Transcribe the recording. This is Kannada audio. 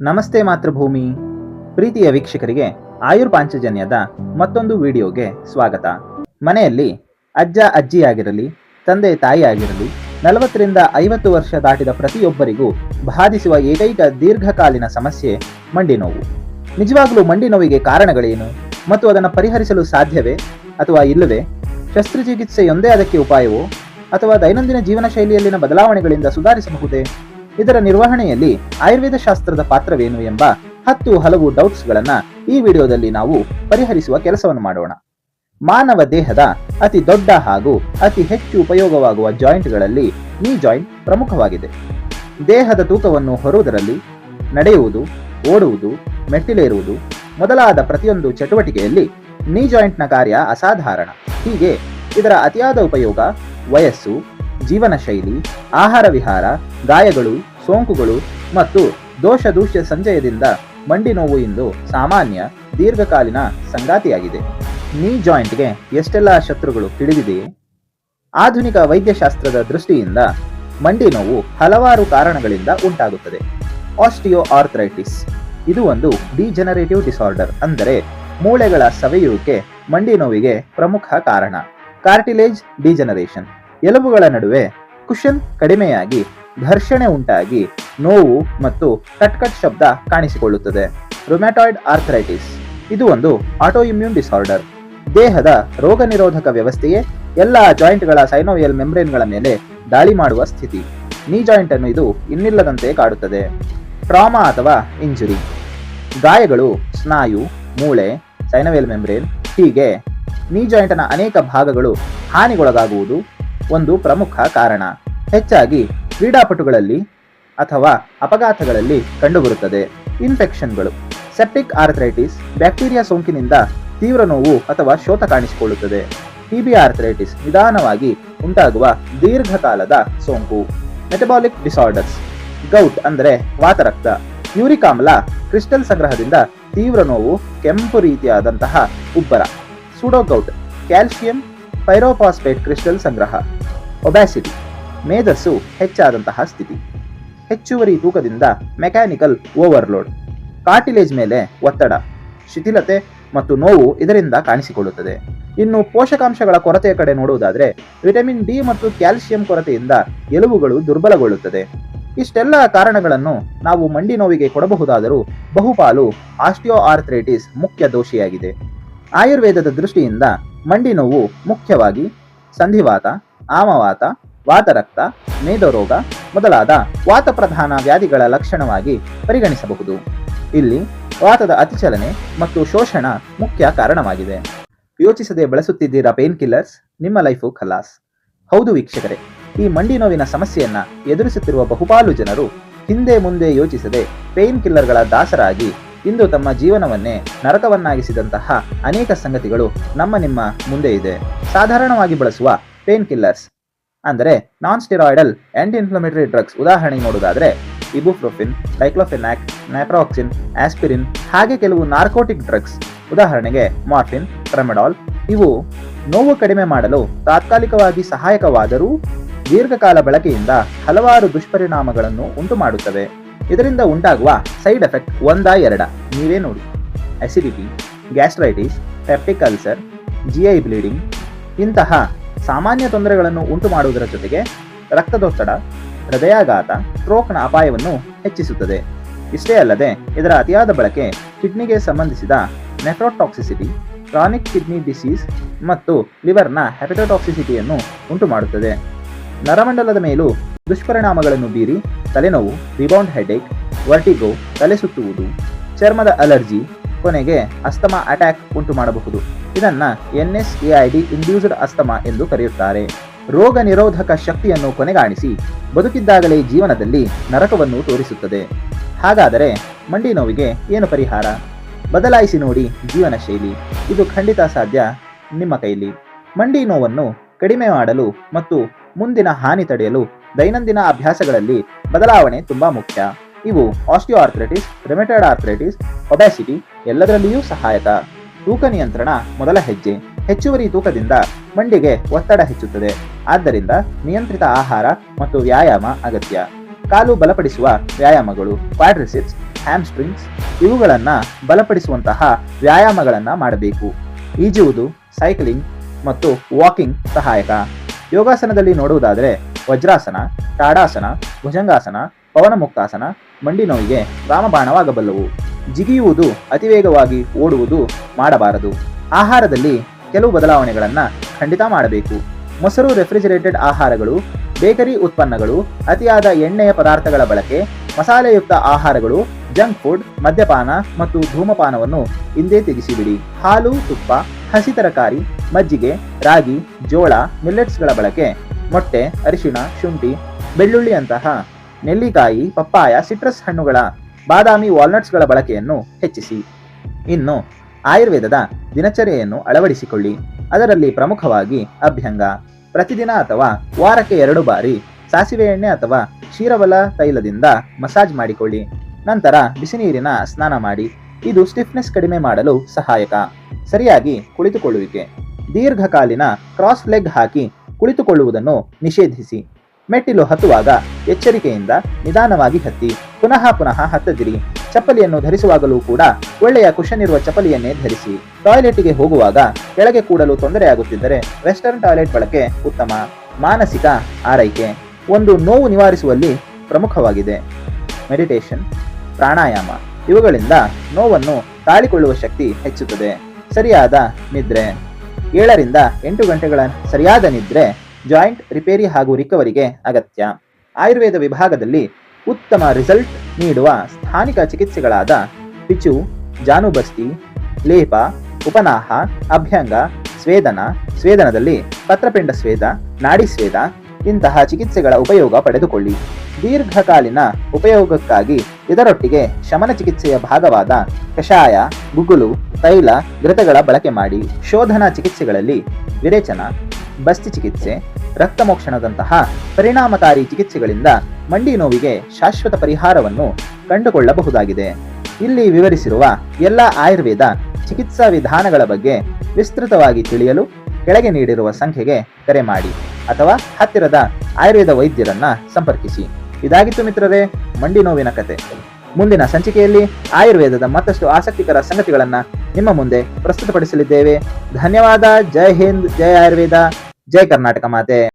ನಮಸ್ತೆ ಮಾತೃಭೂಮಿ. ಪ್ರೀತಿಯ ವೀಕ್ಷಕರಿಗೆ ಆಯುರ್ ಪಾಂಚಜನ್ಯದ ಮತ್ತೊಂದು ವಿಡಿಯೋಗೆ ಸ್ವಾಗತ. ಮನೆಯಲ್ಲಿ ಅಜ್ಜ ಅಜ್ಜಿಯಾಗಿರಲಿ, ತಂದೆ ತಾಯಿಯಾಗಿರಲಿ, ನಲವತ್ತರಿಂದ ಐವತ್ತು ವರ್ಷ ದಾಟಿದ ಪ್ರತಿಯೊಬ್ಬರಿಗೂ ಬಾಧಿಸುವ ಏಕೈಕ ದೀರ್ಘಕಾಲೀನ ಸಮಸ್ಯೆ ಮಂಡಿ ನೋವು. ನಿಜವಾಗಲೂ ಮಂಡಿ ನೋವಿಗೆ ಕಾರಣಗಳೇನು? ಮತ್ತು ಅದನ್ನು ಪರಿಹರಿಸಲು ಸಾಧ್ಯವೇ? ಅಥವಾ ಇಲ್ಲವೇ? ಶಸ್ತ್ರಚಿಕಿತ್ಸೆಯೊಂದೇ ಅದಕ್ಕೆ ಉಪಾಯವೋ? ಅಥವಾ ದೈನಂದಿನ ಜೀವನ ಶೈಲಿಯಲ್ಲಿನ ಬದಲಾವಣೆಗಳಿಂದ ಸುಧಾರಿಸಬಹುದೇ? ಇದರ ನಿರ್ವಹಣೆಯಲ್ಲಿ ಆಯುರ್ವೇದ ಶಾಸ್ತ್ರದ ಪಾತ್ರವೇನು ಎಂಬ ಹತ್ತು ಹಲವು ಡೌಟ್ಸ್ಗಳನ್ನ ಈ ವಿಡಿಯೋದಲ್ಲಿ ನಾವು ಪರಿಹರಿಸುವ ಕೆಲಸವನ್ನು ಮಾಡೋಣ. ಮಾನವ ದೇಹದ ಅತಿ ದೊಡ್ಡ ಹಾಗೂ ಅತಿ ಹೆಚ್ಚು ಉಪಯೋಗವಾಗುವ ಜಾಯಿಂಟ್ಗಳಲ್ಲಿ ಈ ಜಾಯಿಂಟ್ ಪ್ರಮುಖವಾಗಿದೆ. ದೇಹದ ತೂಕವನ್ನು ಹೊರುವುದರಲ್ಲಿ ನಡೆಯುವುದು, ಓಡುವುದು, ಮೆಟ್ಟಿಲೇರುವುದು ಮೊದಲಾದ ಪ್ರತಿಯೊಂದು ಚಟುವಟಿಕೆಯಲ್ಲಿ ನೀ ಜಾಯಿಂಟ್ನ ಕಾರ್ಯ ಅಸಾಧಾರಣ. ಹೀಗೆ ಇದರ ಅತಿಯಾದ ಉಪಯೋಗ ವಯಸ್ಸು ಜೀವನ ಶೈಲಿ ಆಹಾರ ವಿಹಾರ ಗಾಯಗಳು, ಸೋಂಕುಗಳು ಮತ್ತು ದೋಷ ದೂಷ್ಯ ಸಂಜಯದಿಂದ ಮಂಡಿ ನೋವು ಇಂದು ಸಾಮಾನ್ಯ, ದೀರ್ಘಕಾಲೀನ ಸಂಗಾತಿಯಾಗಿದೆ. ನೀ ಜಾಯಿಂಟ್ಗೆ ಎಷ್ಟೆಲ್ಲ ಶತ್ರುಗಳು ತಿಳಿದಿದೆಯೇ ಆಧುನಿಕ ವೈದ್ಯಶಾಸ್ತ್ರದ ದೃಷ್ಟಿಯಿಂದ ಮಂಡಿ ನೋವು ಹಲವಾರು ಕಾರಣಗಳಿಂದ ಉಂಟಾಗುತ್ತದೆ. ಆಸ್ಟಿಯೋ ಆರ್ಥ್ರೈಟಿಸ್ ಇದು ಒಂದು ಡಿಜನರೇಟಿವ್ ಡಿಸಾರ್ಡರ್ ಅಂದರೆ ಮೂಳೆಗಳ ಸವೆಯುವಿಕೆ ಮಂಡಿ ನೋವಿಗೆ ಪ್ರಮುಖ ಕಾರಣ. ಕಾರ್ಟಿಲೇಜ್ ಡಿಜನರೇಷನ್ ಎಲುಬುಗಳ ನಡುವೆ ಕುಶನ್ ಕಡಿಮೆಯಾಗಿ, ಘರ್ಷಣೆ ಉಂಟಾಗಿ, ನೋವು ಮತ್ತು ಕಟ್ ಕಟ್ ಶಬ್ದ ಕಾಣಿಸಿಕೊಳ್ಳುತ್ತದೆ. Rheumatoid arthritis. ಇದು ಒಂದು ಆಟೋಇಮ್ಯೂನ್ ಡಿಸಾರ್ಡರ್. ದೇಹದ ರೋಗ ನಿರೋಧಕ ವ್ಯವಸ್ಥೆಯೇ ಎಲ್ಲ ಜಾಯಿಂಟ್ಗಳ ಸೈನೋವಿಯಲ್ ಮೆಂಬ್ರೇನ್ಗಳ ಮೇಲೆ ದಾಳಿ ಮಾಡುವ ಸ್ಥಿತಿ. ನೀ ಜಾಯಿಂಟ್ ಅನ್ನು ಇದು ಇನ್ನಿಲ್ಲದಂತೆ ಕಾಡುತ್ತದೆ. ಟ್ರಾಮಾ ಅಥವಾ ಇಂಜುರಿ. ಗಾಯಗಳು, ಸ್ನಾಯು, ಮೂಳೆ, ಸೈನೋವಿಯಲ್ ಮೆಂಬ್ರೇನ್ ಹೀಗೆ ನೀ ಜಾಯಿಂಟ್ನ ಅನೇಕ ಭಾಗಗಳು ಹಾನಿಗೊಳಗಾಗುವುದು ಒಂದು ಪ್ರಮುಖ ಕಾರಣ. ಹೆಚ್ಚಾಗಿ ಕ್ರೀಡಾಪಟುಗಳಲ್ಲಿ ಅಥವಾ ಅಪಘಾತಗಳಲ್ಲಿ ಕಂಡುಬರುತ್ತದೆ. ಇನ್ಫೆಕ್ಷನ್ಗಳು, ಸೆಪ್ಟಿಕ್ ಆರ್ಥರೈಟಿಸ್, ಬ್ಯಾಕ್ಟೀರಿಯಾ ಸೋಂಕಿನಿಂದ ತೀವ್ರ ನೋವು ಅಥವಾ ಶೋತ ಕಾಣಿಸಿಕೊಳ್ಳುತ್ತದೆ. ಟಿಬಿ ಆರ್ಥರೈಟಿಸ್ ನಿಧಾನವಾಗಿ ಉಂಟಾಗುವ ದೀರ್ಘಕಾಲದ ಸೋಂಕು. ಮೆಟಬಾಲಿಕ್ ಡಿಸಾರ್ಡರ್ಸ್, ಗೌಟ್ ಅಂದರೆ ವಾತರಕ್ತ. ಯೂರಿಕಾಮ್ಲ, ಕ್ರಿಸ್ಟಲ್ ಸಂಗ್ರಹದಿಂದ ತೀವ್ರ ನೋವು, ಕೆಂಪು ರೀತಿಯಾದಂತಹ ಉಬ್ಬರ. ಸುಡೋಗೌಟ್, ಕ್ಯಾಲ್ಸಿಯಂ ಪೈರೋಪಾಸ್ಪೇಟ್ ಕ್ರಿಸ್ಟಲ್ ಸಂಗ್ರಹ. ಒಬ್ಯಾಸಿಟಿ. ಮೇಧಸ್ಸು ಹೆಚ್ಚಾದಂತಹ ಸ್ಥಿತಿ. ಹೆಚ್ಚುವರಿ ತೂಕದಿಂದ ಮೆಕ್ಯಾನಿಕಲ್ ಓವರ್ಲೋಡ್. ಕಾರ್ಟಿಲೇಜ್ ಮೇಲೆ ಒತ್ತಡ, ಶಿಥಿಲತೆ ಮತ್ತು ನೋವು ಇದರಿಂದ ಕಾಣಿಸಿಕೊಳ್ಳುತ್ತದೆ. ಇನ್ನು ಪೋಷಕಾಂಶಗಳ ಕೊರತೆಯ ಕಡೆ ನೋಡುವುದಾದರೆ, ವಿಟಮಿನ್ ಡಿ ಮತ್ತು ಕ್ಯಾಲ್ಸಿಯಂ ಕೊರತೆಯಿಂದ ಎಲುಬುಗಳು ದುರ್ಬಲಗೊಳ್ಳುತ್ತದೆ. ಇಷ್ಟೆಲ್ಲ ಕಾರಣಗಳನ್ನು ನಾವು ಮಂಡಿ ನೋವಿಗೆ ಕೊಡಬಹುದಾದರೂ ಬಹುಪಾಲು ಆಸ್ಟಿಯೋ ಆರ್ಥ್ರೈಟಿಸ್ ಮುಖ್ಯ ದೋಷಿಯಾಗಿದೆ. ಆಯುರ್ವೇದದ ದೃಷ್ಟಿಯಿಂದ ಮಂಡಿ ನೋವು ಮುಖ್ಯವಾಗಿ ಸಂಧಿವಾತ, ಆಮವಾತ, ವಾತರಕ್ತ, ಮೇದರೋಗ ಮೊದಲಾದ ವಾತಪ್ರಧಾನ ವ್ಯಾಧಿಗಳ ಲಕ್ಷಣವಾಗಿ ಪರಿಗಣಿಸಬಹುದು. ಇಲ್ಲಿ ವಾತದ ಅತಿಚಲನೆ ಮತ್ತು ಶೋಷಣ ಮುಖ್ಯ ಕಾರಣವಾಗಿದೆ. ಯೋಚಿಸದೆ ಬಳಸುತ್ತಿದ್ದೀರಾ ಪೇನ್ ಕಿಲ್ಲರ್ಸ್? ನಿಮ್ಮ ಲೈಫು ಖಲಾಸ್. ಹೌದು ವೀಕ್ಷಕರೇ, ಈ ಮಂಡಿ ನೋವಿನ ಸಮಸ್ಯೆಯನ್ನ ಎದುರಿಸುತ್ತಿರುವ ಬಹುಪಾಲು ಜನರು ಹಿಂದೆ ಮುಂದೆ ಯೋಚಿಸದೆ ಪೇನ್ ಕಿಲ್ಲರ್ಗಳ ದಾಸರಾಗಿ ಇಂದು ತಮ್ಮ ಜೀವನವನ್ನೇ ನರಕವನ್ನಾಗಿಸಿದಂತಹ ಅನೇಕ ಸಂಗತಿಗಳು ನಮ್ಮ ನಿಮ್ಮ ಮುಂದೆ ಇದೆ. ಸಾಧಾರಣವಾಗಿ ಬಳಸುವ ಪೇನ್ ಕಿಲ್ಲರ್ಸ್. ಅಂದರೆ non steroidal anti inflammatory drugs ಉದಾಹರಣೆಗೆ ನೋಡುವುದಾದರೆ ಇಬುಫ್ರೋಫಿನ್ ಸೈಕ್ಲೋಫೆನ್ಯಾಕ್ ನ್ಯಾಪ್ರಾಕ್ಸಿನ್, ಆಸ್ಪಿರಿನ್, ಹಾಗೆ ಕೆಲವು ನಾರ್ಕೋಟಿಕ್ ಡ್ರಗ್ಸ್. ಉದಾಹರಣೆಗೆ ಮಾರ್ಫಿನ್, ಟ್ರಮೆಡಾಲ್. ಇವು ನೋವು ಕಡಿಮೆ ಮಾಡಲು ತಾತ್ಕಾಲಿಕವಾಗಿ ಸಹಾಯಕವಾದರೂ ದೀರ್ಘಕಾಲ ಬಳಕೆಯಿಂದ ಹಲವಾರು ದುಷ್ಪರಿಣಾಮಗಳನ್ನು ಉಂಟು ಮಾಡುತ್ತವೆ ಇದರಿಂದ ಉಂಟಾಗುವ ಸೈಡ್ ಎಫೆಕ್ಟ್ ಒಂದ ಎರಡ. ನೀವೇ ನೋಡಿ. Acidity gastritis peptic ulcer G I bleeding ಇಂತಹ ಸಾಮಾನ್ಯ ತೊಂದರೆಗಳನ್ನು ಉಂಟು ಮಾಡುವುದರ ಜೊತೆಗೆ ರಕ್ತದೊತ್ತಡ, ಹೃದಯಾಘಾತ ಸ್ಟ್ರೋಕ್ನ ಅಪಾಯವನ್ನು ಹೆಚ್ಚಿಸುತ್ತದೆ. ಇಷ್ಟೇ ಅಲ್ಲದೆ ಇದರ ಅತಿಯಾದ ಬಳಕೆ ಕಿಡ್ನಿಗೆ ಸಂಬಂಧಿಸಿದ ನೆಫ್ರೋಟಾಕ್ಸಿಸಿಟಿ ಕ್ರಾನಿಕ್ ಕಿಡ್ನಿ ಡಿಸೀಸ್ ಮತ್ತು ಲಿವರ್ನ ಹೆಪಟೋಟಾಕ್ಸಿಸಿಟಿಯನ್ನು ಉಂಟು ಮಾಡುತ್ತದೆ. ನರಮಂಡಲದ ಮೇಲೂ ದುಷ್ಪರಿಣಾಮಗಳನ್ನು ಬೀರಿ ತಲೆನೋವು ರಿಬೌಂಡ್ ಹೆಡೇಕ್ ವರ್ಟಿಗೋ ತಲೆ ಸುತ್ತುವುದು, ಚರ್ಮದ ಅಲರ್ಜಿ ಕೊನೆಗೆ ಅಸ್ತಮಾ ಅಟ್ಯಾಕ್ ಉಂಟು ಮಾಡಬಹುದು ಇದನ್ನ ಎನ್ಎಸ್ಎಐಡಿ ಇಂಡ್ಯೂಸ್ಡ್ ಅಸ್ತಮಾ ಎಂದು ಕರೆಯುತ್ತಾರೆ. ರೋಗ ನಿರೋಧಕ ಶಕ್ತಿಯನ್ನು ಕೊನೆಗಾಣಿಸಿ ಬದುಕಿದ್ದಾಗಲೇ ಜೀವನದಲ್ಲಿ ನರಕವನ್ನು ತೋರಿಸುತ್ತದೆ. ಹಾಗಾದರೆ ಮಂಡಿ ನೋವಿಗೆ ಏನು ಪರಿಹಾರ? ಬದಲಾಯಿಸಿ ನೋಡಿ ಜೀವನ ಶೈಲಿ. ಇದು ಖಂಡಿತ ಸಾಧ್ಯ ನಿಮ್ಮ ಕೈಲಿ. ಮಂಡಿ ನೋವನ್ನು ಕಡಿಮೆ ಮಾಡಲು ಮತ್ತು ಮುಂದಿನ ಹಾನಿ ತಡೆಯಲು ದೈನಂದಿನ ಅಭ್ಯಾಸಗಳಲ್ಲಿ ಬದಲಾವಣೆ ತುಂಬಾ ಮುಖ್ಯ. ಇವು osteo arthritis rheumatoid arthritis, obesity ಎಲ್ಲದರಲ್ಲಿಯೂ ಸಹಾಯಕ. ತೂಕ ನಿಯಂತ್ರಣ ಮೊದಲ ಹೆಜ್ಜೆ. ಹೆಚ್ಚುವರಿ ತೂಕದಿಂದ ಮಂಡಿಗೆ ಒತ್ತಡ ಹೆಚ್ಚುತ್ತದೆ. ಆದ್ದರಿಂದ ನಿಯಂತ್ರಿತ ಆಹಾರ ಮತ್ತು ವ್ಯಾಯಾಮ ಅಗತ್ಯ. ಕಾಲು ಬಲಪಡಿಸುವ ವ್ಯಾಯಾಮಗಳು, ಕ್ವಾಡ್ರಿಸಿಪ್ಸ್, ಹ್ಯಾಮ್ಸ್ಟ್ರಿಂಗ್ಸ್, ಇವುಗಳನ್ನು ಬಲಪಡಿಸುವಂತಹ ವ್ಯಾಯಾಮಗಳನ್ನು ಮಾಡಬೇಕು. ಈಜುವುದು, ಸೈಕ್ಲಿಂಗ್ ಮತ್ತು ವಾಕಿಂಗ್ ಸಹಾಯಕ. ಯೋಗಾಸನದಲ್ಲಿ ನೋಡುವುದಾದರೆ ವಜ್ರಾಸನ ತಾಡಾಸನ ಭುಜಂಗಾಸನ, ಪವನಮುಕ್ತಾಸನ, ಮಂಡಿ ನೋವಿಗೆ ರಾಮಬಾಣವಾಗಬಲ್ಲವು. ಜಿಗಿಯುವುದು, ಅತಿವೇಗವಾಗಿ ಓಡುವುದು ಮಾಡಬಾರದು. ಆಹಾರದಲ್ಲಿ ಕೆಲವು ಬದಲಾವಣೆಗಳನ್ನು ಖಂಡಿತ ಮಾಡಬೇಕು. ಮೊಸರು ರೆಫ್ರಿಜರೇಟೆಡ್ ಆಹಾರಗಳು, ಬೇಕರಿ ಉತ್ಪನ್ನಗಳು, ಅತಿಯಾದ ಎಣ್ಣೆಯ ಪದಾರ್ಥಗಳ ಬಳಕೆ, ಮಸಾಲೆಯುಕ್ತ ಆಹಾರಗಳು, ಜಂಕ್ ಫುಡ್, ಮದ್ಯಪಾನ ಮತ್ತು ಧೂಮಪಾನವನ್ನು ಹಿಂದೆ ತೆಗೆಸಿಬಿಡಿ. ಹಾಲು, ತುಪ್ಪ, ಹಸಿ ತರಕಾರಿ, ಮಜ್ಜಿಗೆ, ರಾಗಿ, ಜೋಳ, ಮಿಲ್ಲೆಟ್ಸ್ಗಳ ಬಳಕೆ ಮೊಟ್ಟೆ, ಅರಿಶಿಣ, ಶುಂಠಿ ಬೆಳ್ಳುಳ್ಳಿಯಂತಹ ನೆಲ್ಲಿಕಾಯಿ, ಪಪ್ಪಾಯ, ಸಿಟ್ರಸ್ ಹಣ್ಣುಗಳ, ಬಾದಾಮಿ ವಾಲ್ನಟ್ಸ್ಗಳ ಬಳಕೆಯನ್ನು ಹೆಚ್ಚಿಸಿ. ಇನ್ನು ಆಯುರ್ವೇದದ ದಿನಚರಿಯನ್ನು ಅಳವಡಿಸಿಕೊಳ್ಳಿ. ಅದರಲ್ಲಿ ಪ್ರಮುಖವಾಗಿ ಅಭ್ಯಂಗ. ಪ್ರತಿದಿನ ಅಥವಾ ವಾರಕ್ಕೆ ಎರಡು ಬಾರಿ ಸಾಸಿವೆ ಎಣ್ಣೆ ಅಥವಾ ಕ್ಷೀರವಲ ತೈಲದಿಂದ ಮಸಾಜ್ ಮಾಡಿಕೊಳ್ಳಿ. ನಂತರ ಬಿಸಿನೀರಿನ ಸ್ನಾನ ಮಾಡಿ. ಇದು ಸ್ಟಿಫ್ನೆಸ್ ಕಡಿಮೆ ಮಾಡಲು ಸಹಾಯಕ. ಸರಿಯಾಗಿ ಕುಳಿತುಕೊಳ್ಳುವಿಕೆ. ದೀರ್ಘಕಾಲಿನ ಕ್ರಾಸ್ ಲೆಗ್ ಹಾಕಿ ಕುಳಿತುಕೊಳ್ಳುವುದನ್ನು ನಿಷೇಧಿಸಿ. ಮೆಟ್ಟಿಲು ಹತ್ತುವಾಗ ಎಚ್ಚರಿಕೆಯಿಂದ ನಿಧಾನವಾಗಿ ಹತ್ತಿ, ಪುನಃ ಪುನಃ ಹತ್ತದಿರಿ. ಚಪ್ಪಲಿಯನ್ನು ಧರಿಸುವಾಗಲೂ ಕೂಡ ಒಳ್ಳೆಯ ಕುಶನ್ ಇರುವ ಚಪ್ಪಲಿಯನ್ನೇ ಧರಿಸಿ. ಟಾಯ್ಲೆಟ್ಗೆ ಹೋಗುವಾಗ ಕೆಳಗೆ ಕೂಡಲು ತೊಂದರೆಯಾಗುತ್ತಿದ್ದರೆ ವೆಸ್ಟರ್ನ್ ಟಾಯ್ಲೆಟ್ ಬಳಕೆ ಉತ್ತಮ. ಮಾನಸಿಕ ಆರೈಕೆ. ಒಂದು ನೋವು ನಿವಾರಿಸುವಲ್ಲಿ ಪ್ರಮುಖವಾಗಿದೆ. ಮೆಡಿಟೇಷನ್, ಪ್ರಾಣಾಯಾಮ ಇವುಗಳಿಂದ ನೋವನ್ನು ತಾಳಿಕೊಳ್ಳುವ ಶಕ್ತಿ ಹೆಚ್ಚುತ್ತದೆ. ಸರಿಯಾದ ನಿದ್ರೆ. ಏಳರಿಂದ ಎಂಟು ಗಂಟೆಗಳ ಸರಿಯಾದ ನಿದ್ರೆ ಜಾಯಿಂಟ್ ರಿಪೇರಿ ಹಾಗೂ ರಿಕವರಿಗೆ ಅಗತ್ಯ. ಆಯುರ್ವೇದ ವಿಭಾಗದಲ್ಲಿ ಉತ್ತಮ ರಿಸಲ್ಟ್ ನೀಡುವ ಸ್ಥಾನಿಕ ಚಿಕಿತ್ಸೆಗಳಾದ ಪಿಚು, ಜಾನುಬಸ್ತಿ, ಲೇಪ, ಉಪನಾಹ, ಅಭ್ಯಂಗ, ಸ್ವೇದನ, ಸ್ವೇದನದಲ್ಲಿ ಪತ್ರಪಿಂಡ ಸ್ವೇದ, ನಾಡಿ ಸ್ವೇದ ಇಂತಹ ಚಿಕಿತ್ಸೆಗಳ ಉಪಯೋಗ ಪಡೆದುಕೊಳ್ಳಿ. ದೀರ್ಘಕಾಲೀನ ಉಪಯೋಗಕ್ಕಾಗಿ ಇದರೊಟ್ಟಿಗೆ ಶಮನ ಚಿಕಿತ್ಸೆಯ ಭಾಗವಾದ ಕಷಾಯ ಗುಗುಲು ತೈಲ, ಘೃತಗಳ ಬಳಕೆ ಮಾಡಿ ಶೋಧನಾ ಚಿಕಿತ್ಸೆಗಳಲ್ಲಿ ವಿರೇಚನ, ಬಸ್ತಿ ಚಿಕಿತ್ಸೆ, ರಕ್ತಮೋಕ್ಷಣದಂತಹ ಪರಿಣಾಮಕಾರಿ ಚಿಕಿತ್ಸೆಗಳಿಂದ ಮಂಡಿ ನೋವಿಗೆ ಶಾಶ್ವತ ಪರಿಹಾರವನ್ನು ಕಂಡುಕೊಳ್ಳಬಹುದಾಗಿದೆ. ಇಲ್ಲಿ ವಿವರಿಸಿರುವ ಎಲ್ಲ ಆಯುರ್ವೇದ ಚಿಕಿತ್ಸಾ ವಿಧಾನಗಳ ಬಗ್ಗೆ ವಿಸ್ತೃತವಾಗಿ ತಿಳಿಯಲು ಕೆಳಗೆ ನೀಡಿರುವ ಸಂಖ್ಯೆಗೆ ಕರೆ ಮಾಡಿ. ಅಥವಾ ಹತ್ತಿರದ ಆಯುರ್ವೇದ ವೈದ್ಯರನ್ನ ಸಂಪರ್ಕಿಸಿ. ಇದಾಗಿತ್ತು ಮಿತ್ರರೇ, ಮಂಡಿ ನೋವಿನ ಕತೆ. ಮುಂದಿನ ಸಂಚಿಕೆಯಲ್ಲಿ ಆಯುರ್ವೇದದ ಮತ್ತಷ್ಟು ಆಸಕ್ತಿಕರ ಸಂಗತಿಗಳನ್ನ ನಿಮ್ಮ ಮುಂದೆ ಪ್ರಸ್ತುತಪಡಿಸಲಿದ್ದೇವೆ. ಧನ್ಯವಾದ, ಜೈ ಹಿಂದ್, ಜೈ ಆಯುರ್ವೇದ, ಜೈ ಕರ್ನಾಟಕ ಮಾತೆ.